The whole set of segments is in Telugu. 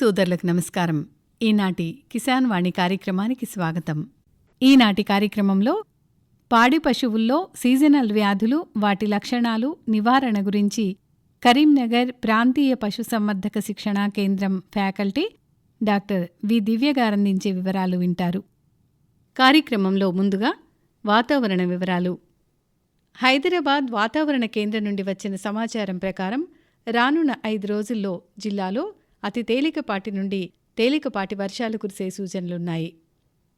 సోదరులకు నమస్కారం. ఈనాటి కిసాన్ వాణి కార్యక్రమానికి స్వాగతం. ఈనాటి కార్యక్రమంలో పాడి పశువుల్లో సీజనల్ వ్యాధులు వాటి లక్షణాలు నివారణ గురించి కరీంనగర్ ప్రాంతీయ పశుసంవర్ధక శిక్షణా కేంద్రం ఫ్యాకల్టీ డాక్టర్ వి దివ్య గారందించే వివరాలు వింటారు. కార్యక్రమంలో ముందుగా వాతావరణ వివరాలు. హైదరాబాద్ వాతావరణ కేంద్రం నుండి వచ్చిన సమాచారం ప్రకారం రానున్న ఐదు రోజుల్లో జిల్లాలో అతి తేలికపాటి నుండి తేలికపాటి వర్షాలు కురిసే సూచనలున్నాయి.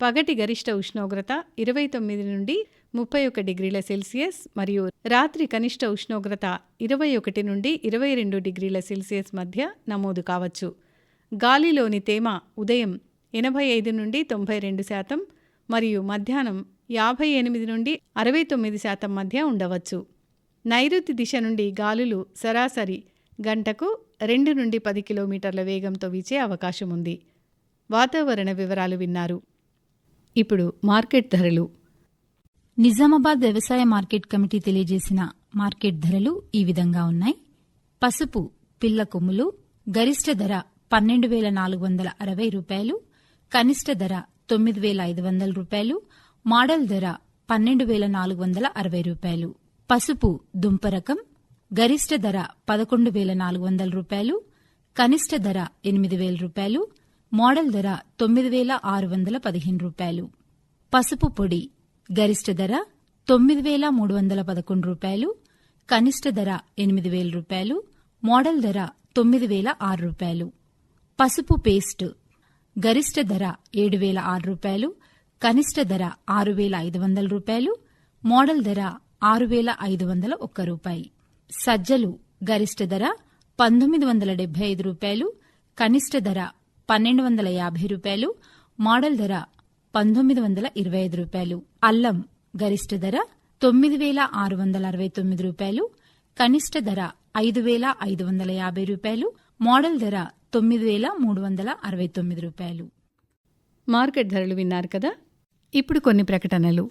పగటి గరిష్ట ఉష్ణోగ్రత ఇరవై తొమ్మిది నుండి ముప్పై ఒక డిగ్రీల సెల్సియస్ మరియు రాత్రి కనిష్ట ఉష్ణోగ్రత ఇరవై ఒకటి నుండి ఇరవై రెండు డిగ్రీల సెల్సియస్ మధ్య నమోదు కావచ్చు. గాలిలోని తేమ ఉదయం ఎనభై ఐదు నుండి తొంభై రెండు శాతం మరియు మధ్యాహ్నం యాభై ఎనిమిది నుండి అరవై తొమ్మిది శాతం మధ్య ఉండవచ్చు. నైరుతి దిశ నుండి గాలులు సరాసరి గంటకు రెండు నుండి పది కిలోమీటర్ల వేగంతో వీచే అవకాశం ఉంది వాతావరణ వివరాలు విన్నారు. ఇప్పుడు మార్కెట్ ధరలు. నిజామాబాద్ వ్యవసాయ మార్కెట్ కమిటీ తెలియజేసిన మార్కెట్ ధరలు ఈ విధంగా ఉన్నాయి. పసుపు పిల్ల కొమ్ములు గరిష్ట ధర పన్నెండు వేల నాలుగు వందల అరవై రూపాయలు కనిష్ట ధర తొమ్మిది వేల ఐదు వందల రూపాయలు మోడల్ ధర పన్నెండు వేల నాలుగు వందల అరవై రూపాయలు. పసుపు దుంప రకం గరిష్ట ధర పదకొండు వేల నాలుగు వందల రూపాయలు కనిష్ట ధర ఎనిమిది వేల రూపాయలు మోడల్ ధర తొమ్మిది వేల ఆరు వందల పదిహేను రూపాయలు. పసుపు పొడి గరిష్ట ధర తొమ్మిది వేల మూడు వందల పదకొండు రూపాయలు కనిష్ట ధర ఎనిమిది వేల రూపాయలు మోడల్ ధర తొమ్మిది వేల ఆరు రూపాయలు. పసుపు పేస్ట్ గరిష్ట ధర ఏడు వేల ఆరు రూపాయలు కనిష్ట ధర ఆరు వేల ఐదు వందల రూపాయలు మోడల్ ధర ఆరు వేల ఐదు వందల ఒక్క రూపాయి. సజ్జలు గరిష్ట ధర పంతొమ్మిది వందల డెబ్బై ఐదు రూపాయలు కనిష్ట ధర పన్నెండు వందల యాభై రూపాయలు మోడల్ ధర పంతొమ్మిది వందల ఇరవై ఐదు రూపాయలు. అల్లం గరిష్ట ధర తొమ్మిది వేల ఆరు వందల అరవై తొమ్మిది రూపాయలు కనిష్ట ధర ఐదు వేల ఐదు వందల యాభై రూపాయలు మోడల్ ధర తొమ్మిది వేల మూడు వందల అరవై తొమ్మిది రూపాయలు. మార్కెట్ ధరలు విన్నారు కదా? ఇప్పుడు కొన్ని ప్రకటనలు.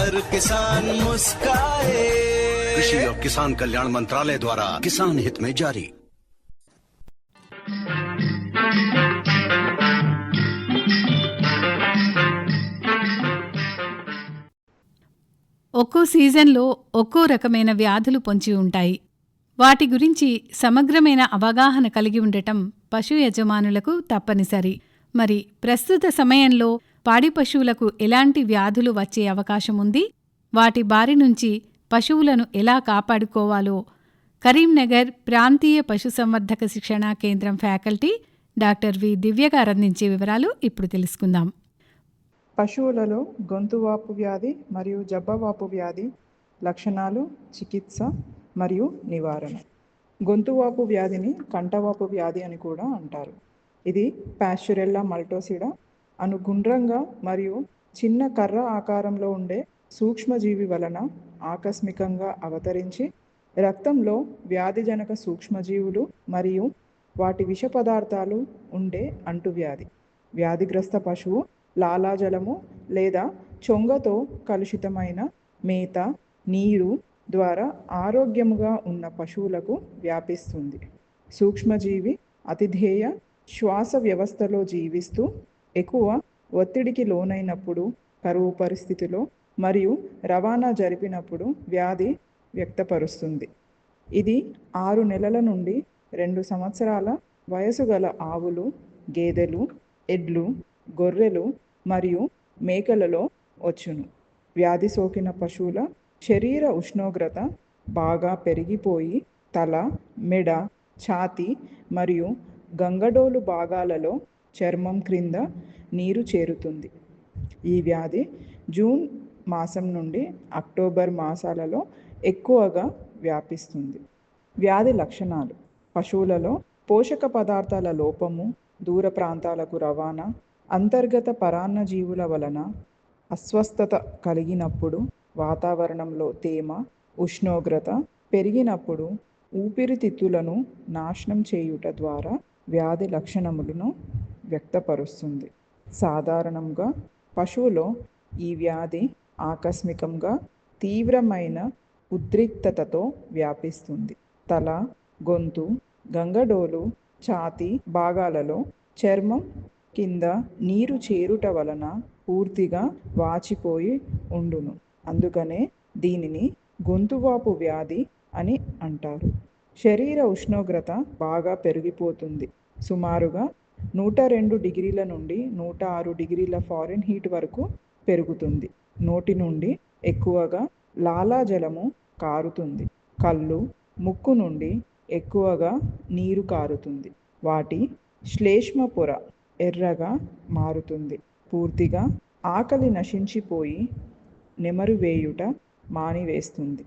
हर किसान मुस्काए कृषि और किसान कल्याण मंत्रालय द्वारा किसान हित में जारी ఒక్కో సీజన్లో ఒక్కో రకమైన వ్యాధులు పొంచి ఉంటాయి వాటి గురించి సమగ్రమైన అవగాహన కలిగి ఉండటం పశు యజమానులకు తప్పనిసరి మరి ప్రస్తుత సమయంలో పాడి పశువులకు ఎలాంటి వ్యాధులు వచ్చే అవకాశం ఉంది వాటి బారి నుంచి పశువులను ఎలా కాపాడుకోవాలో? కరీంనగర్ ప్రాంతీయ పశుసంవర్ధక శిక్షణా కేంద్రం ఫ్యాకల్టీ డాక్టర్ వి దివ్య అందించే వివరాలు ఇప్పుడు తెలుసుకుందాం. పశువులలో గొంతువాపు వ్యాధి మరియు జబ్బవాపు వ్యాధి లక్షణాలు చికిత్స మరియు నివారణ. గొంతువాపు వ్యాధిని కంటవాపు వ్యాధి అని కూడా అంటారు. ఇది ప్యాస్చురెల్లా మల్టోసిడా అను గుండ్రంగా మరియు చిన్న కర్ర ఆకారంలో ఉండే సూక్ష్మజీవి వలన ఆకస్మికంగా అవతరించి రక్తంలో వ్యాధిజనక సూక్ష్మజీవులు మరియు వాటి విష పదార్థాలు ఉండే అంటువ్యాధి. వ్యాధిగ్రస్త పశువు లాలాజలము లేదా చొంగతో కలుషితమైన మేత నీరు ద్వారా ఆరోగ్యముగా ఉన్న పశువులకు వ్యాపిస్తుంది. సూక్ష్మజీవి అతిధేయ శ్వాస వ్యవస్థలో జీవిస్తూ ఎక్కువ ఒత్తిడికి లోనైనప్పుడు కరువు పరిస్థితిలో మరియు రవాణా జరిపినప్పుడు వ్యాధి వ్యక్తపరుస్తుంది. ఇది ఆరు నెలల నుండి రెండు సంవత్సరాల వయసు గల ఆవులు గేదెలు ఎడ్లు గొర్రెలు మరియు మేకలలో వచ్చును. వ్యాధి సోకిన పశువుల శరీర ఉష్ణోగ్రత బాగా పెరిగిపోయి తల మెడ ఛాతి మరియు గంగడోలు భాగాలలో చర్మం క్రింద నీరు చేరుతుంది. ఈ వ్యాధి జూన్ మాసం నుండి అక్టోబర్ మాసాలలో ఎక్కువగా వ్యాపిస్తుంది. వ్యాధి లక్షణాలు. పశువులలో పోషక పదార్థాల లోపము దూర ప్రాంతాలకు రవాణా అంతర్గత పరాన్నజీవుల వలన అస్వస్థత కలిగినప్పుడు వాతావరణంలో తేమ ఉష్ణోగ్రత పెరిగినప్పుడు ఊపిరితిత్తులను నాశనం చేయుట ద్వారా వ్యాధి లక్షణములను వ్యక్తపరుస్తుంది. సాధారణంగా పశువులో ఈ వ్యాధి ఆకస్మికంగా తీవ్రమైన ఉద్రిక్తతతో వ్యాపిస్తుంది. తల గొంతు గంగడోలు ఛాతి భాగాలలో చర్మం కింద నీరు చేరుట వలన పూర్తిగా వాచిపోయి ఉండును. అందుకనే దీనిని గొంతువాపు వ్యాధి అని అంటారు. శరీర ఉష్ణోగ్రత బాగా పెరిగిపోతుంది. సుమారుగా నూట రెండు డిగ్రీల నుండి నూట ఆరు డిగ్రీల ఫారెన్ హీట్ వరకు పెరుగుతుంది. నోటి నుండి ఎక్కువగా లాలాజలము కారుతుంది. కళ్ళు ముక్కు నుండి ఎక్కువగా నీరు కారుతుంది. వాటి శ్లేష్మ పొర ఎర్రగా మారుతుంది. పూర్తిగా ఆకలి నశించిపోయి నెమరు వేయుట మానివేస్తుంది.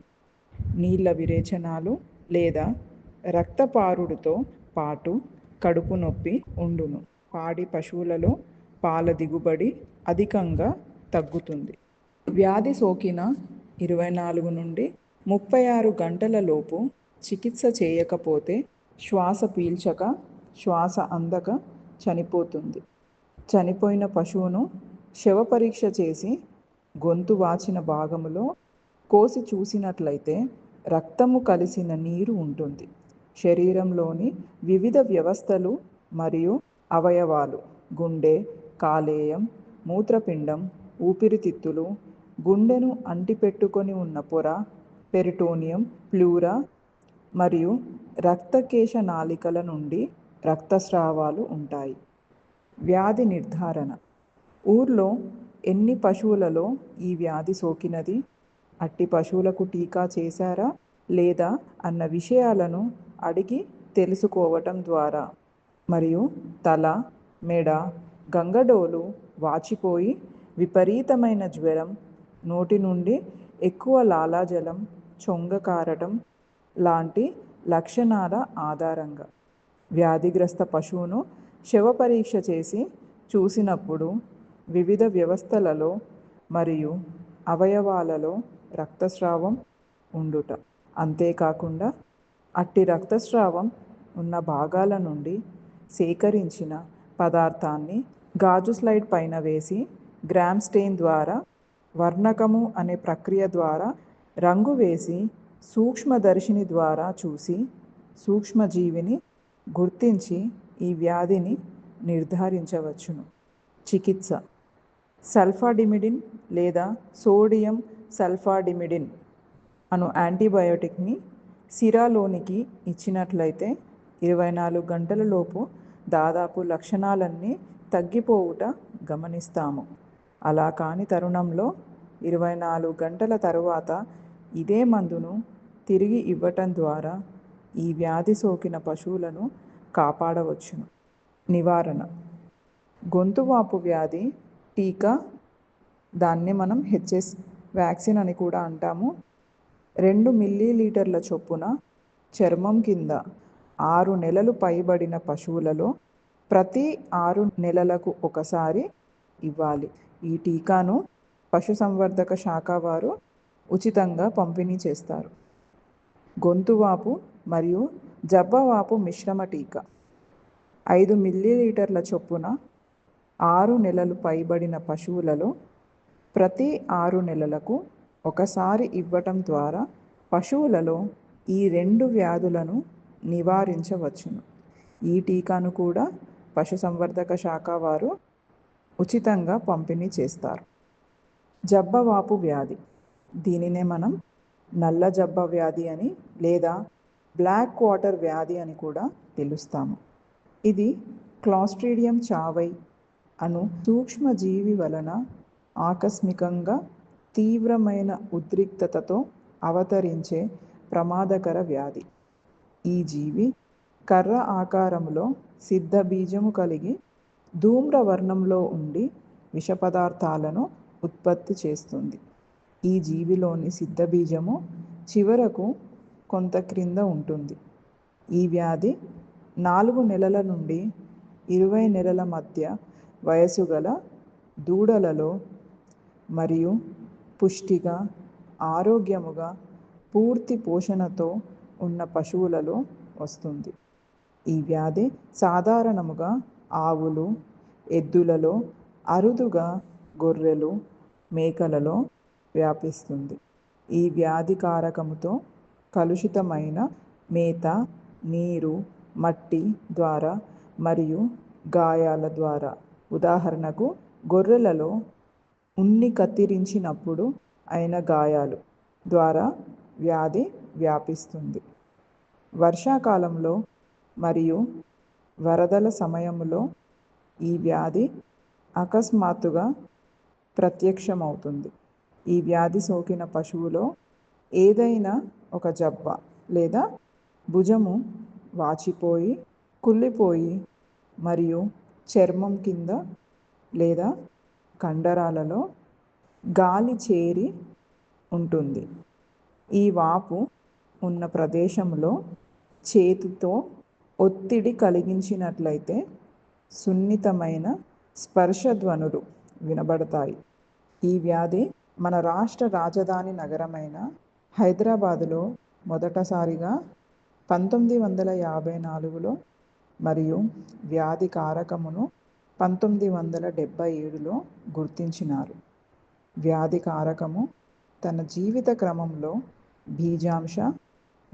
నీళ్ళ విరేచనాలు లేదా రక్తపారుడుతో పాటు కడుపు నొప్పి ఉండును. పాడి పశువులలో పాల దిగుబడి అధికంగా తగ్గుతుంది. వ్యాధి సోకిన ఇరవై నాలుగు నుండి ముప్పై ఆరు గంటల లోపు చికిత్స చేయకపోతే శ్వాస పీల్చక శ్వాస అందక చనిపోతుంది. చనిపోయిన పశువును శవ పరీక్ష చేసి గొంతు వాచిన భాగములో కోసి చూసినట్లయితే రక్తము కలిసిన నీరు ఉంటుంది. శరీరంలోని వివిధ వ్యవస్థలు మరియు అవయవాలు గుండె కాలేయం మూత్రపిండం ఊపిరితిత్తులు గుండెను అంటిపెట్టుకొని ఉన్న పొర పెరిటోనియం ప్లూరా మరియు రక్తకేశ నాళికల నుండి రక్తస్రావాలు ఉంటాయి. వ్యాధి నిర్ధారణ. ఊర్లో ఎన్ని పశువులలో ఈ వ్యాధి సోకినది? అట్టి పశువులకు టీకా చేశారా లేదా? అన్న విషయాలను అడిగి తెలుసుకోవటం ద్వారా. మరియు తల మెడ గంగడోలు వాచిపోయి విపరీతమైన జ్వరం నోటి నుండి ఎక్కువ లాలాజలం చొంగ కారటం లాంటి లక్షణాల ఆధారంగా. వ్యాధిగ్రస్త పశువును శవ పరీక్ష చేసి చూసినప్పుడు వివిధ వ్యవస్థలలో మరియు అవయవాలలో రక్తస్రావం ఉండుట. అంతేకాకుండా అట్టి రక్తస్రావం ఉన్న భాగాల నుండి సేకరించిన పదార్థాన్ని గాజు స్లైడ్ పైన వేసి గ్రామ్ స్టెయిన్ ద్వారా వర్ణకము అనే ప్రక్రియ ద్వారా రంగు వేసి సూక్ష్మదర్శిని ద్వారా చూసి సూక్ష్మజీవిని గుర్తించి ఈ వ్యాధిని నిర్ధారించవచ్చును. చికిత్స. సల్ఫాడిమిడిన్ లేదా సోడియం సల్ఫాడిమిడిన్ అను యాంటీబయోటిక్ని సిరాలోనికి ఇచ్చినట్లయితే ఇరవై నాలుగు గంటల లోపు దాదాపు లక్షణాలన్నీ తగ్గిపోవుట గమనిస్తాము. అలా కాని తరుణంలో ఇరవై నాలుగు గంటల తరువాత ఇదే మందును తిరిగి ఇవ్వటం ద్వారా ఈ వ్యాధి సోకిన పశువులను కాపాడవచ్చును నివారణ. గొంతువాపు వ్యాధి టీకా దాన్ని మనం హెచ్ఎస్ వ్యాక్సిన్ అని కూడా అంటాము. రెండు మిల్లీలీటర్ల చొప్పున చర్మం కింద ఆరు నెలలు పైబడిన పశువులలో ప్రతి ఆరు నెలలకు ఒకసారి ఇవ్వాలి. ఈ టీకాను పశుసంవర్ధక శాఖ వారు ఉచితంగా పంపిణీ చేస్తారు. గొంతువాపు మరియు జబ్బవాపు మిశ్రమ టీకా. ఐదు మిల్లీలీటర్ల చొప్పున ఆరు నెలలు పైబడిన పశువులలో ప్రతి ఆరు నెలలకు ఒకసారి ఇవ్వటం ద్వారా పశువులలో ఈ రెండు వ్యాధులను నివారించవచ్చును. ఈ టీకాను కూడా పశుసంవర్ధక శాఖ వారు ఉచితంగా పంపిణీ చేస్తారు. జబ్బవాపు వ్యాధి. దీనినే మనం నల్ల జబ్బ వ్యాధి అని లేదా బ్లాక్ వాటర్ వ్యాధి అని కూడా పిలుస్తాము. ఇది క్లాస్ట్రీడియం చావై అను సూక్ష్మజీవి వలన ఆకస్మికంగా తీవ్రమైన ఉద్రిక్తతతో అవతరించే ప్రమాదకర వ్యాధి. ఈ జీవి కర్ర ఆకారంలో సిద్ధ బీజము కలిగి ధూమ్రవర్ణంలో ఉండి విష పదార్థాలను ఉత్పత్తి చేస్తుంది. ఈ జీవిలోని సిద్ధ బీజము చివరకు కొంత క్రింద ఉంటుంది. ఈ వ్యాధి నాలుగు నెలల నుండి ఇరవై నెలల మధ్య వయసు గల దూడలలో మరియు పుష్టిగా ఆరోగ్యముగా పూర్తి పోషణతో ఉన్న పశువులలో వస్తుంది. ఈ వ్యాధి సాధారణముగా ఆవులు ఎద్దులలో అరుదుగా గొర్రెలు మేకలలో వ్యాపిస్తుంది. ఈ వ్యాధి కారకముతో కలుషితమైన మేత నీరు మట్టి ద్వారా మరియు గాయాల ద్వారా. ఉదాహరణకు గొర్రెలలో ఉన్ని కత్తిరించినప్పుడు అయిన గాయాలు ద్వారా వ్యాధి వ్యాపిస్తుంది. వర్షాకాలంలో మరియు వరదల సమయంలో ఈ వ్యాధి అకస్మాత్తుగా ప్రత్యక్షమవుతుంది. ఈ వ్యాధి సోకిన పశువులో ఏదైనా ఒక జబ్బ లేదా భుజము వాచిపోయి కుళ్ళిపోయి మరియు చర్మం కింద లేదా కండరాలలో గాలి చేరి ఉంటుంది. ఈ వాపు ఉన్న ప్రదేశంలో చేతితో ఒత్తిడి కలిగించినట్లయితే సున్నితమైన స్పర్శ ధ్వనులు వినబడతాయి. ఈ వ్యాధి మన రాష్ట్ర రాజధాని నగరమైన హైదరాబాదులో మొదటసారిగా పంతొమ్మిది వందల యాభై నాలుగులో మరియు వ్యాధి కారకమును పంతొమ్మిది వందల డెబ్భై ఏడులో గుర్తించినారు. వ్యాధి కారకము తన జీవిత క్రమంలో బీజాంశ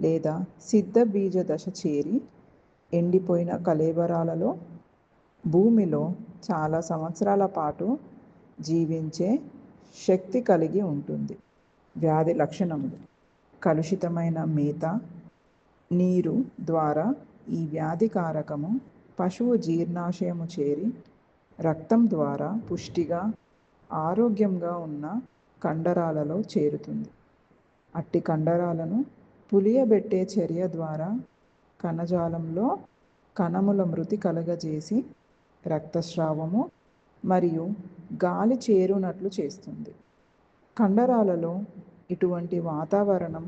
లేదా సిద్ధ బీజ దశ చేరి ఎండిపోయిన కలేబరాలలో భూమిలో చాలా సంవత్సరాల పాటు జీవించే శక్తి కలిగి ఉంటుంది. వ్యాధి లక్షణములు. కలుషితమైన మేత నీరు ద్వారా ఈ వ్యాధి కారకము పశువు జీర్ణాశయము చేరి రక్తం ద్వారా పుష్టిగా ఆరోగ్యంగా ఉన్న కండరాలలో చేరుతుంది. అట్టి కండరాలను పులియబెట్టే చర్య ద్వారా కణజాలంలో కణముల మృతి కలగజేసి రక్తస్రావము మరియు గాలి చేరునట్లు చేస్తుంది. కండరాలలో ఇటువంటి వాతావరణం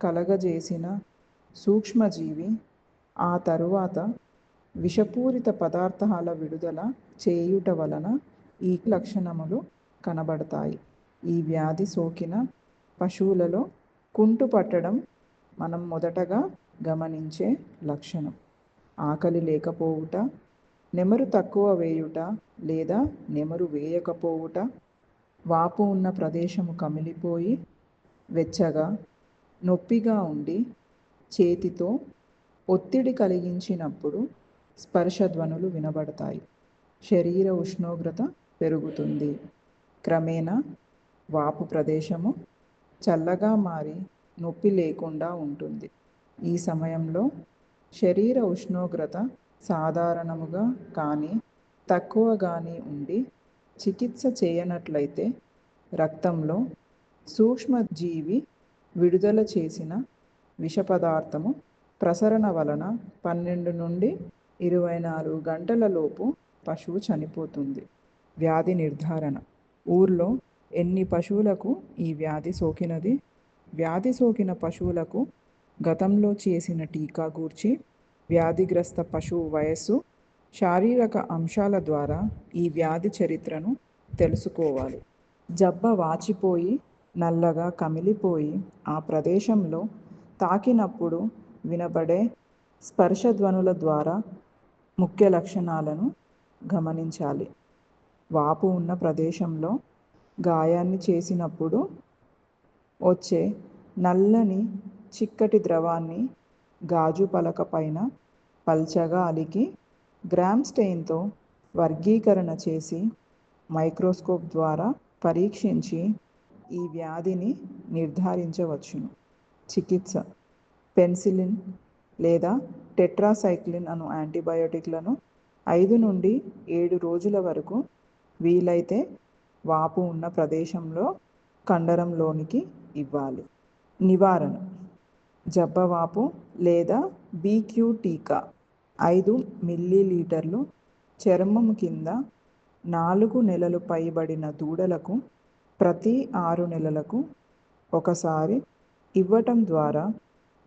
కలగజేసిన సూక్ష్మజీవి ఆ తరువాత విషపూరిత పదార్థాల విడుదల చేయుట వలన ఈ లక్షణములు కనబడతాయి. ఈ వ్యాధి సోకిన పశువులలో కుంటు పట్టడం మనం మొదటగా గమనించే లక్షణం. ఆకలి లేకపోవుట నెమరు తక్కువ వేయుట లేదా నెమరు వేయకపోవుట వాపు ఉన్న ప్రదేశము కమిలిపోయి వెచ్చగా నొప్పిగా ఉండి చేతితో ఒత్తిడి కలిగించినప్పుడు స్పర్శ ధ్వనులు వినబడతాయి. శరీర ఉష్ణోగ్రత పెరుగుతుంది. క్రమేణా వాపు ప్రదేశము చల్లగా మారి నొప్పి లేకుండా ఉంటుంది. ఈ సమయంలో శరీర ఉష్ణోగ్రత సాధారణముగా కానీ తక్కువ కానీ ఉండి చికిత్స చేయనట్లయితే రక్తంలో సూక్ష్మజీవి విడుదల చేసిన విషపదార్థము ప్రసరణ వలన పన్నెండు నుండి ఇరవై నాలుగు గంటలలోపు పశువు చనిపోతుంది. వ్యాధి నిర్ధారణ. ఊర్లో ఎన్ని పశువులకు ఈ వ్యాధి సోకినది? వ్యాధి సోకిన పశువులకు గతంలో చేసిన టీకా గూర్చి వ్యాధిగ్రస్త పశువు వయస్సు శారీరక అంశాల ద్వారా ఈ వ్యాధి చరిత్రను తెలుసుకోవాలి. జబ్బ వాచిపోయి నల్లగా కమిలిపోయి ఆ ప్రదేశంలో తాకినప్పుడు వినబడే స్పర్శ ధ్వనుల ద్వారా ముఖ్య లక్షణాలను గమనించాలి. వాపు ఉన్న ప్రదేశంలో గాయాన్ని చేసినప్పుడు వచ్చే నల్లని చిక్కటి ద్రవాన్ని గాజు పలక పైన పల్చగా అలికి గ్రామ్ స్టెయిన్తో వర్గీకరణ చేసి మైక్రోస్కోప్ ద్వారా పరీక్షించి ఈ వ్యాధిని నిర్ధారించవచ్చును. చికిత్స. పెన్సిలిన్ లేదా టెట్రాసైక్లిన్ అను యాంటీబయోటిక్లను ఐదు నుండి ఏడు రోజుల వరకు వీలైతే వాపు ఉన్న ప్రదేశంలో కండరంలోనికి ఇవ్వాలి. నివారణ. జబ్బవాపు లేదా బీక్యూ టీకా ఐదు మిల్లీలీటర్లు చర్మం కింద నాలుగు నెలలు పైబడిన దూడలకు ప్రతి ఆరు నెలలకు ఒకసారి ఇవ్వటం ద్వారా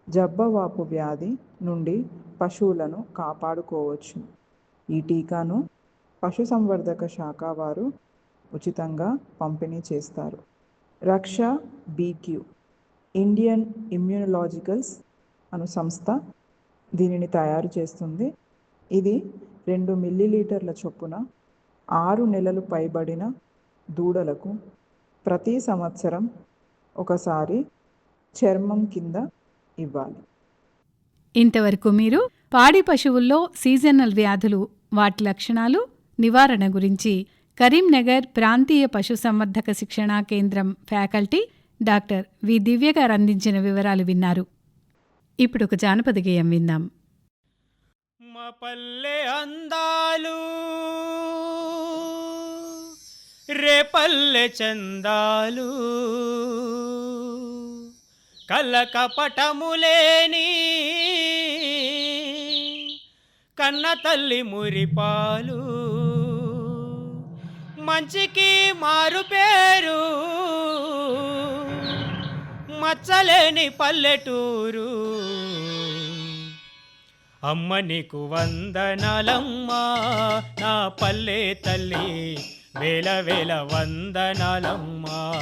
జబ్బవాపు వ్యాధి నుండి పశువులను కాపాడుకోవచ్చు. ఈ టీకాను పశుసంవర్ధక శాఖ వారు ఉచితంగా పంపిణీ చేస్తారు. రక్ష బీక్యూ ఇండియన్ ఇమ్యూనలాజికల్స్ అను సంస్థ దీనిని తయారు చేస్తుంది. ఇది రెండు మిల్లీలీటర్ల చొప్పున ఆరు నెలలు పైబడిన దూడలకు ప్రతి సంవత్సరం ఒకసారి చర్మం కింద ఇవ్వాలి. ఇంతవరకు మీరు పాడి పశువుల్లో సీజనల్ వ్యాధులు వాటి లక్షణాలు నివారణ గురించి కరీంనగర్ ప్రాంతీయ పశుసంవర్ధక శిక్షణా కేంద్రం ఫ్యాకల్టీ డాక్టర్ వి. దివ్య గారు అందించిన వివరాలు విన్నారు. ఇప్పుడు ఒక జానపద గేయం విందాం. మా పల్లె అందాలు రేపల్లె చందాలు కలకపటములేని కన్న తల్లి మురిపాలు. మంచికి మారు పేరు. మచ్చలేని పల్లెటూరు. అమ్మ నీకు వందనాలమ్మా నా పల్లె తల్లి వేల వేల వందనాలమ్మా.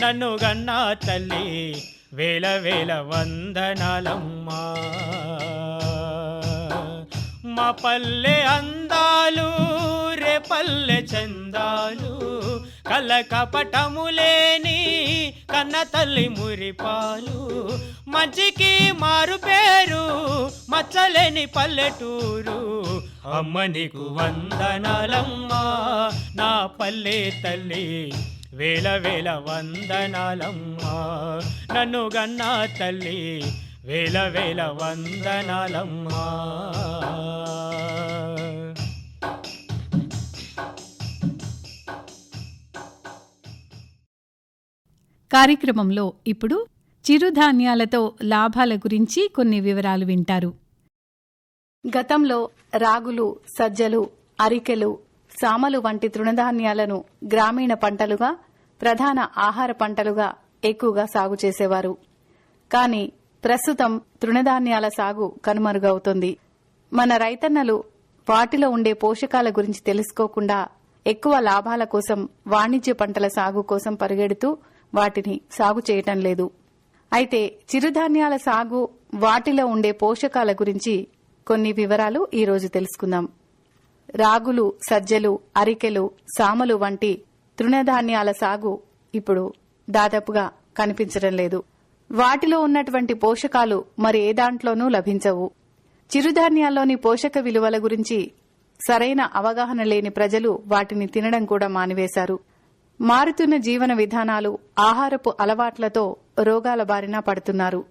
నన్ను గన్నా తల్లి వేల వేల వందనాలమ్మా. మా పల్లె అందాలు రే పల్లె చందాలు కల కపటములేని కన్న తల్లి మురిపాలు. మంచికి మారు పేరు మచ్చలేని పల్లెటూరు. అమ్మ నీకు వందనాలమ్మా నా పల్లె తల్లి వేల వేల వందనాలమ్మా. నన్ను గన్నా తల్లి వేల వేల వందనాలమ్మా. కార్యక్రమంలో ఇప్పుడు చిరుధాన్యాలతో లాభాల గురించి కొన్ని వివరాలు వింటారు. గతంలో రాగులు సజ్జలు అరికెలు సామలు వంటి తృణధాన్యాలను గ్రామీణ పంటలుగా ప్రధాన ఆహార పంటలుగా ఎక్కువగా సాగు చేసేవారు. కానీ ప్రస్తుతం తృణధాన్యాల సాగు కనుమరుగవుతుంది. మన రైతన్నలు వాటిలో ఉండే పోషకాల గురించి తెలుసుకోకుండా ఎక్కువ లాభాల కోసం వాణిజ్య పంటల సాగు కోసం పరిగెడుతూ వాటిని సాగు చేయటం లేదు. అయితే చిరుధాన్యాల సాగు వాటిలో ఉండే పోషకాల గురించి కొన్ని వివరాలు ఈరోజు తెలుసుకుందాం. రాగులు సజ్జలు అరికెలు సామలు వంటి తృణధాన్యాల సాగు ఇప్పుడు దాదాపుగా కనిపించడం లేదు. వాటిలో ఉన్నటువంటి పోషకాలు మరి ఏ దాంట్లోనూ లభించవు. చిరుధాన్యాల్లోని పోషక విలువల గురించి సరైన అవగాహన లేని ప్రజలు వాటిని తినడం కూడా మానివేశారు. మారుతున్న జీవన విధానాలు ఆహారపు అలవాట్లతో రోగాల బారిన పడుతున్నారు.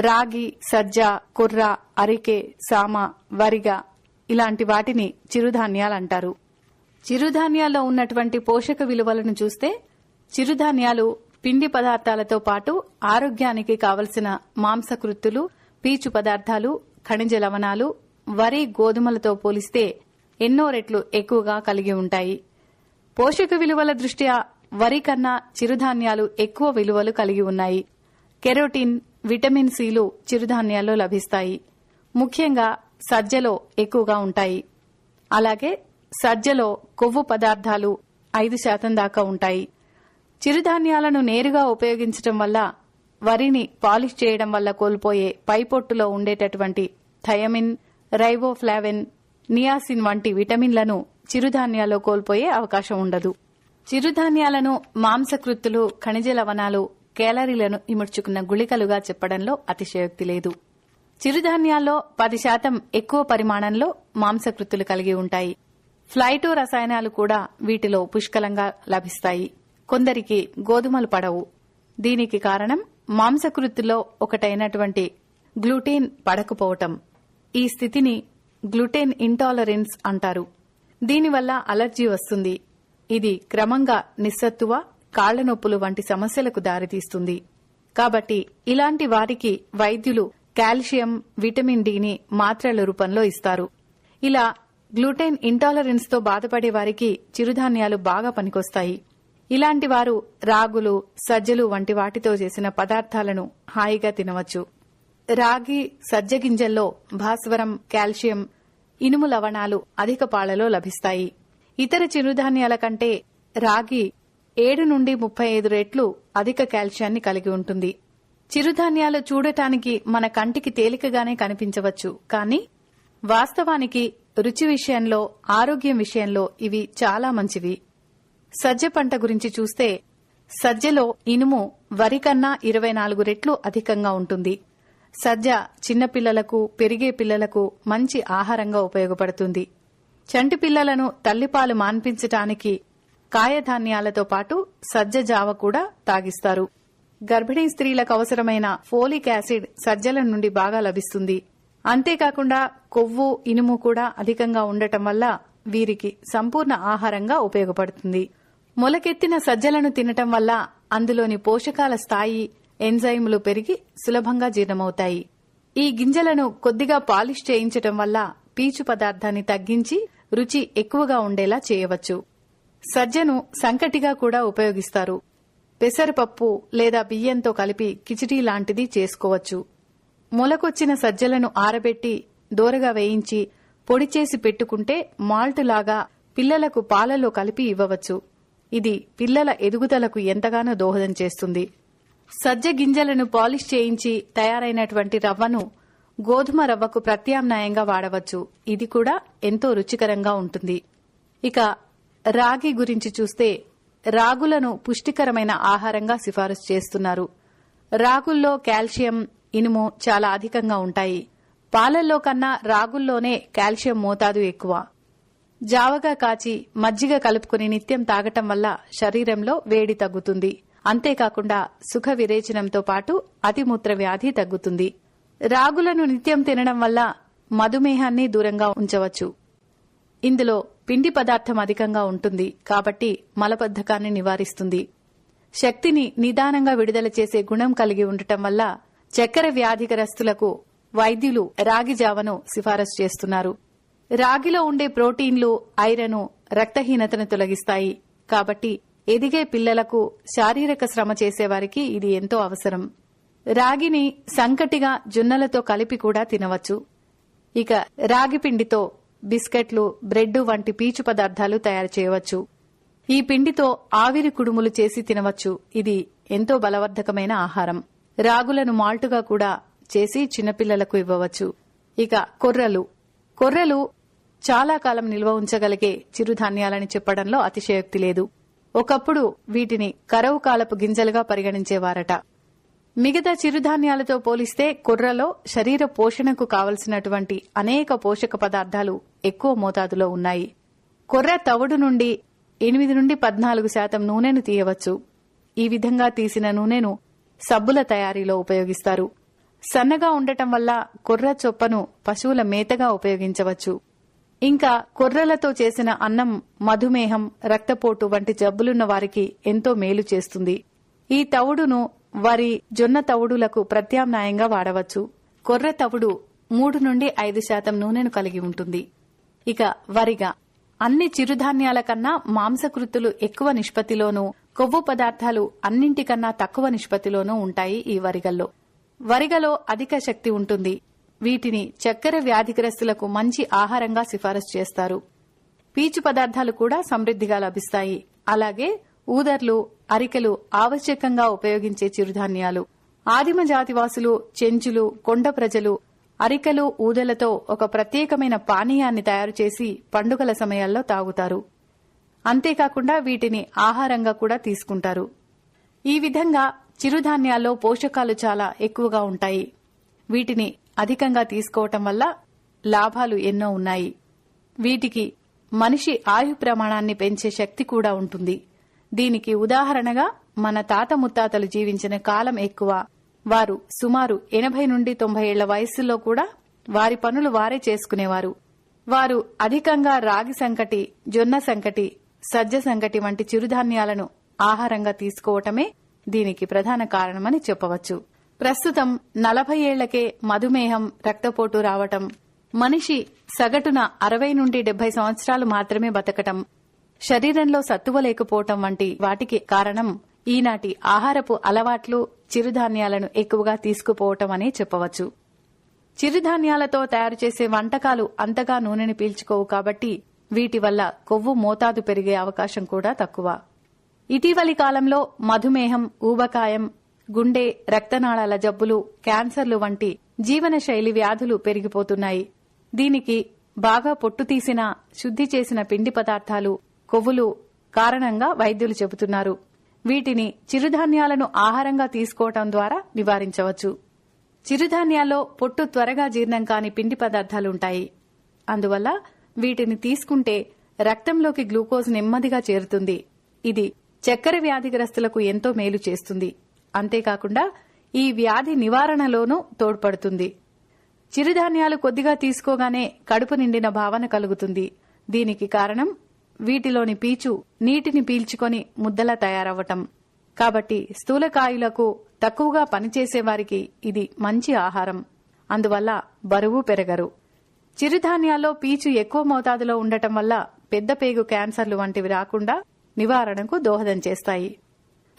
రాగి సజ్జ కుర్ర అరికె సామ వరిగ ఇలాంటి వాటిని చిరుధాన్యాలంటారు చిరుధాన్యాల్లో ఉన్నటువంటి పోషక విలువలను చూస్తే చిరుధాన్యాలు పిండి పదార్థాలతో పాటు ఆరోగ్యానికి కావలసిన మాంసకృత్తులు పీచు పదార్థాలు ఖనిజ లవణాలు వరి గోధుమలతో పోలిస్తే ఎన్నో రెట్లు ఎక్కువగా కలిగి ఉంటాయి. పోషక విలువల దృష్ట్యా వరి కన్నా చిరుధాన్యాలు ఎక్కువ విలువలు కలిగి ఉన్నాయి. కెరోటిన్ విటమిన్ సిలు చిరుధాన్యాల్లో లభిస్తాయి. ముఖ్యంగా సజ్జలో ఎక్కువగా ఉంటాయి. అలాగే సజ్జలో కొవ్వు పదార్థాలు ఐదు శాతం దాకా ఉంటాయి. చిరుధాన్యాలను నేరుగా ఉపయోగించటం వల్ల వరిని పాలిష్ చేయడం వల్ల కోల్పోయే పైపొట్టులో ఉండేటటువంటి థయమిన్ రైబోఫ్లావిన్ నియాసిన్ వంటి విటమిన్లను చిరుధాన్యాల్లో కోల్పోయే అవకాశం ఉండదు. చిరుధాన్యాలను మాంసకృత్తులు ఖనిజ లవణాలు కేలరీలను ఇముడ్చుకున్న గుళికలుగా చెప్పడంలో అతిశయోక్తి లేదు. చిరుధాన్యాల్లో పది శాతం ఎక్కువ పరిమాణంలో మాంసకృత్తులు కలిగి ఉంటాయి. ఫ్లైటో రసాయనాలు కూడా వీటిలో పుష్కలంగా లభిస్తాయి. కొందరికి గోధుమలు పడవు. దీనికి కారణం మాంసకృతిలో ఒకటైనటువంటి గ్లూటెన్ పడకపోవటం. ఈ స్థితిని గ్లూటెన్ ఇంటాలరెన్స్ అంటారు. దీనివల్ల అలర్జీ వస్తుంది. ఇది క్రమంగా నిస్సత్తువ కాళ్ళ నొప్పులు వంటి సమస్యలకు దారితీస్తుంది. కాబట్టి ఇలాంటి వారికి వైద్యులు కాల్షియం విటమిన్ డిని మాత్రల రూపంలో ఇస్తారు. ఇలా గ్లూటెన్ ఇంటాలరెన్స్తో బాధపడే వారికి చిరుధాన్యాలు బాగా పనికొస్తాయి. ఇలాంటి వారు రాగులు సజ్జలు వంటి వాటితో చేసిన పదార్థాలను హాయిగా తినవచ్చు. రాగి సజ్జ గింజల్లో భాస్వరం కాల్షియం ఇనుము లవణాలు అధిక పాళ్ళలో లభిస్తాయి. ఇతర చిరుధాన్యాల కంటే రాగి ఏడు నుండి ముప్పై ఐదు రెట్లు అధిక కాల్షియాన్ని కలిగి ఉంటుంది. చిరుధాన్యాలు చూడటానికి మన కంటికి తేలికగానే కనిపించవచ్చు. కానీ వాస్తవానికి రుచి విషయంలో ఆరోగ్యం విషయంలో ఇవి చాలా మంచివి. సజ్జ పంట గురించి చూస్తే సజ్జలో ఇనుము వరి కన్నా ఇరవై నాలుగు రెట్లు అధికంగా ఉంటుంది. సజ్జ చిన్నపిల్లలకు పెరిగే పిల్లలకు మంచి ఆహారంగా ఉపయోగపడుతుంది. చంటి పిల్లలను తల్లిపాలు మాన్పించటానికి కాయధాన్యాలతో పాటు సజ్జ జావ కూడా తాగిస్తారు. గర్భిణీ స్త్రీలకు అవసరమైన ఫోలిక్ యాసిడ్ సజ్జల నుండి బాగా లభిస్తుంది. అంతేకాకుండా కొవ్వు ఇనుము కూడా అధికంగా ఉండటం వల్ల వీరికి సంపూర్ణ ఆహారంగా ఉపయోగపడుతుంది. మొలకెత్తిన సజ్జలను తినటం వల్ల అందులోని పోషకాల స్థాయి ఎంజైములు పెరిగి సులభంగా జీర్ణమవుతాయి. ఈ గింజలను కొద్దిగా పాలిష్ చేయించటం వల్ల పీచు పదార్థాన్ని తగ్గించి రుచి ఎక్కువగా ఉండేలా చేయవచ్చు. సజ్జను సంకటిగా కూడా ఉపయోగిస్తారు. పెసరపప్పు లేదా బియ్యంతో కలిపి కిచిడీ లాంటిది చేసుకోవచ్చు. మొలకొచ్చిన సజ్జలను ఆరబెట్టి దోరగా వేయించి పొడి చేసి పెట్టుకుంటే మాల్ట్ లాగా పిల్లలకు పాలలో కలిపి ఇవ్వవచ్చు. ఇది పిల్లల ఎదుగుదలకు ఎంతగానో దోహదం చేస్తుంది. సజ్జ గింజలను పాలిష్ చేయించి తయారైనటువంటి రవ్వను గోధుమ రవ్వకు ప్రత్యామ్నాయంగా వాడవచ్చు. ఇది కూడా ఎంతో రుచికరంగా ఉంటుంది. ఇక రాగి గురించి చూస్తే రాగులను పుష్టికరమైన ఆహారంగా సిఫారసు చేస్తున్నారు. రాగుల్లో కాల్షియం ఇనుము చాలా అధికంగా ఉంటాయి. పాలల్లో కన్నా రాగుల్లోనే కాల్షియం మోతాదు ఎక్కువ. జావగా కాచి మజ్జిగ కలుపుకుని నిత్యం తాగటం వల్ల శరీరంలో వేడి తగ్గుతుంది. అంతేకాకుండా సుఖ విరేచనంతో పాటు అతిమూత్ర వ్యాధి తగ్గుతుంది. రాగులను నిత్యం తినడం వల్ల మధుమేహాన్ని దూరంగా ఉంచవచ్చు. ఇందులో పిండి పదార్థం అధికంగా ఉంటుంది కాబట్టి మలబద్ధకాన్ని నివారిస్తుంది. శక్తిని నిదానంగా విడుదల చేసే గుణం కలిగి ఉండటం వల్ల చక్కెర వ్యాధిగ్రస్తులకు వైద్యులు రాగి జావను సిఫారసు చేస్తున్నారు. రాగిలో ఉండే ప్రోటీన్లు ఐరన్ రక్తహీనతను తొలగిస్తాయి. కాబట్టి ఎదిగే పిల్లలకు శారీరక శ్రమ చేసేవారికి ఇది ఎంతో అవసరం. రాగిని సంకటిగా జొన్నలతో కలిపి కూడా తినవచ్చు. ఇక రాగి పిండితో బిస్కెట్లు బ్రెడ్ వంటి పీచు పదార్థాలు తయారు చేయవచ్చు. ఈ పిండితో ఆవిరి కుడుములు చేసి తినవచ్చు. ఇది ఎంతో బలవర్ధకమైన ఆహారం. రాగులను మాల్టుగా కూడా చేసి చిన్నపిల్లలకు ఇవ్వవచ్చు. ఇక కొర్రలు. కొర్రలు చాలా కాలం నిల్వ ఉంచగలిగే చిరుధాన్యాలని చెప్పడంలో అతిశయోక్తి లేదు. ఒకప్పుడు వీటిని కరవు కాలపు గింజలుగా పరిగణించేవారట. మిగతా చిరుధాన్యాలతో పోలిస్తే కొర్రలో శరీర పోషణకు కావలసినటువంటి అనేక పోషక పదార్థాలు ఎక్కువ మోతాదులో ఉన్నాయి. కొర్ర తవుడు నుండి ఎనిమిది నుండి పద్నాలుగు శాతం నూనెను తీయవచ్చు. ఈ విధంగా తీసిన నూనెను సబ్బుల తయారీలో ఉపయోగిస్తారు. సన్నగా ఉండటం వల్ల కొర్ర చొప్పను పశువుల మేతగా ఉపయోగించవచ్చు. ఇంకా కొర్రలతో చేసిన అన్నం మధుమేహం రక్తపోటు వంటి జబ్బులున్న వారికి ఎంతో మేలు చేస్తుంది. ఈ తవుడును వరి జొన్న తవుడులకు ప్రత్యామ్నాయంగా వాడవచ్చు. కొర్ర తవుడు మూడు నుండి ఐదు శాతం నూనెను కలిగి ఉంటుంది. ఇక వరిగా. అన్ని చిరుధాన్యాల కన్నా మాంసకృతులు ఎక్కువ నిష్పత్తిలోనూ కొవ్వు పదార్థాలు అన్నింటికన్నా తక్కువ నిష్పత్తిలోనూ ఉంటాయి ఈ వరిగల్లో. వరిగలో అధిక శక్తి ఉంటుంది. వీటిని చక్కెర వ్యాధిగ్రస్తులకు మంచి ఆహారంగా సిఫారసు చేస్తారు. పీచు పదార్థాలు కూడా సమృద్దిగా లభిస్తాయి. అలాగే ఊదర్లు అరికెలు ఆవశ్యకంగా ఉపయోగించే చిరుధాన్యాలు. ఆదిమ జాతివాసులు చెంచులు కొండ ప్రజలు అరికెలు ఊదలతో ఒక ప్రత్యేకమైన పానీయాన్ని తయారు చేసి పండుగల సమయాల్లో తాగుతారు. అంతేకాకుండా వీటిని ఆహారంగా కూడా తీసుకుంటారు. ఈ విధంగా చిరుధాన్యాల్లో పోషకాలు చాలా ఎక్కువగా ఉంటాయి. వీటిని అధికంగా తీసుకోవటం వల్ల లాభాలు ఎన్నో ఉన్నాయి. వీటికి మనిషి ఆయు ప్రమాణాన్ని పెంచే శక్తి కూడా ఉంటుంది. దీనికి ఉదాహరణగా మన తాత ముత్తాతలు జీవించిన కాలం ఎక్కువ. వారు సుమారు ఎనభై నుండి తొంభై ఏళ్ళ వయస్సులో కూడా వారి పనులు వారే చేసుకునేవారు. వారు అధికంగా రాగి సంకటి జొన్న సంకటి సజ్జ సంకటి వంటి చిరుధాన్యాలను ఆహారంగా తీసుకోవటమే దీనికి ప్రధాన కారణమని చెప్పవచ్చు. ప్రస్తుతం నలభై ఏళ్ళకే మధుమేహం రక్తపోటు రావటం మనిషి సగటున అరవై నుండి డెబ్బై సంవత్సరాలు మాత్రమే బతకటం శరీరంలో సత్తువ లేకపోవటం వంటి వాటికి కారణం ఈనాటి ఆహారపు అలవాట్లు చిరుధాన్యాలను ఎక్కువగా తీసుకుపోవటం అనే చెప్పవచ్చు. చిరుధాన్యాలతో తయారు చేసే వంటకాలు అంతగా నూనెని పీల్చుకోవు కాబట్టి వీటి వల్ల కొవ్వు మోతాదు పెరిగే అవకాశం కూడా తక్కువ. ఇటీవలి కాలంలో మధుమేహం ఊబకాయం గుండె రక్తనాళాల జబ్బులు క్యాన్సర్లు వంటి జీవనశైలి వ్యాధులు పెరిగిపోతున్నాయి. దీనికి బాగా పొట్టు తీసిన శుద్ధి చేసిన పిండి పదార్థాలు కొవ్వులు కారణంగా వైద్యులు చెబుతున్నారు. వీటిని చిరుధాన్యాలను ఆహారంగా తీసుకోవటం ద్వారా నివారించవచ్చు. చిరుధాన్యాల్లో పొట్టు త్వరగా జీర్ణం కాని పిండి పదార్థాలుంటాయి. అందువల్ల వీటిని తీసుకుంటే రక్తంలోకి గ్లూకోజ్ నెమ్మదిగా చేరుతుంది. ఇది చక్కెర వ్యాధిగ్రస్తులకు ఎంతో మేలు చేస్తుంది. అంతేకాకుండా ఈ వ్యాధి నివారణలోనూ తోడ్పడుతుంది. చిరుధాన్యాలు కొద్దిగా తీసుకోగానే కడుపు నిండిన భావన కలుగుతుంది. దీనికి కారణం వీటిలోని పీచు నీటిని పీల్చుకొని ముద్దలా తయారవ్వటం. కాబట్టి స్థూలకాయులకు తక్కువగా పనిచేసే వారికి ఇది మంచి ఆహారం. అందువల్ల బరువు పెరగరు. చిరుధాన్యాల్లో పీచు ఎక్కువ మోతాదులో ఉండటం వల్ల పెద్ద పేగు క్యాన్సర్లు వంటివి రాకుండా నివారణకు దోహదం చేస్తాయి.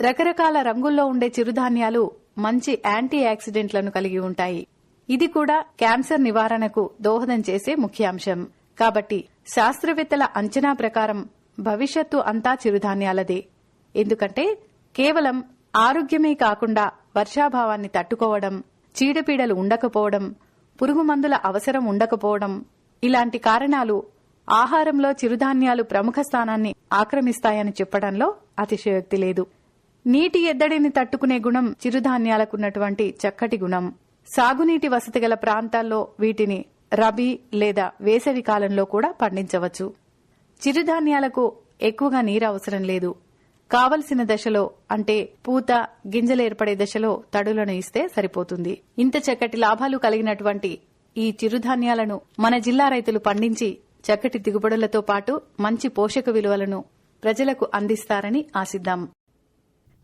రకరకాల రంగుల్లో ఉండే చిరుధాన్యాలు మంచి యాంటీ ఆక్సిడెంట్లను కలిగి ఉంటాయి. ఇది కూడా క్యాన్సర్ నివారణకు దోహదం చేసే ముఖ్యాంశం. కాబట్టి శాస్త్రవేత్తల అంచనా ప్రకారం భవిష్యత్తు అంతా చిరుధాన్యాలదే. ఎందుకంటే కేవలం ఆరోగ్యమే కాకుండా వర్షాభావాన్ని తట్టుకోవడం చీడపీడలు ఉండకపోవడం పురుగు మందుల అవసరం ఉండకపోవడం ఇలాంటి కారణాలు ఆహారంలో చిరుధాన్యాలు ప్రముఖ స్థానాన్ని ఆక్రమిస్తాయని చెప్పడంలో అతిశయోక్తి లేదు. నీటి ఎద్దడిని తట్టుకునే గుణం చిరుధాన్యాలకున్నటువంటి చక్కటి గుణం. సాగునీటి వసతి గల ప్రాంతాల్లో వీటిని రబీ లేదా వేసవి కాలంలో కూడా పండించవచ్చు. చిరుధాన్యాలకు ఎక్కువగా నీరు అవసరం లేదు. కావలసిన దశలో అంటే పూత గింజలు ఏర్పడే దశలో తడులను ఇస్తే సరిపోతుంది. ఇంత చక్కటి లాభాలు కలిగినటువంటి ఈ చిరుధాన్యాలను మన జిల్లా రైతులు పండించి చక్కటి దిగుబడులతో పాటు మంచి పోషక విలువలను ప్రజలకు అందిస్తారని ఆశిద్దాం.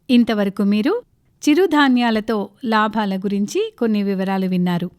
ఇంతవరకు మీరు చిరుధాన్యాలతో లాభాల గురించి కొన్ని వివరాలు విన్నారు.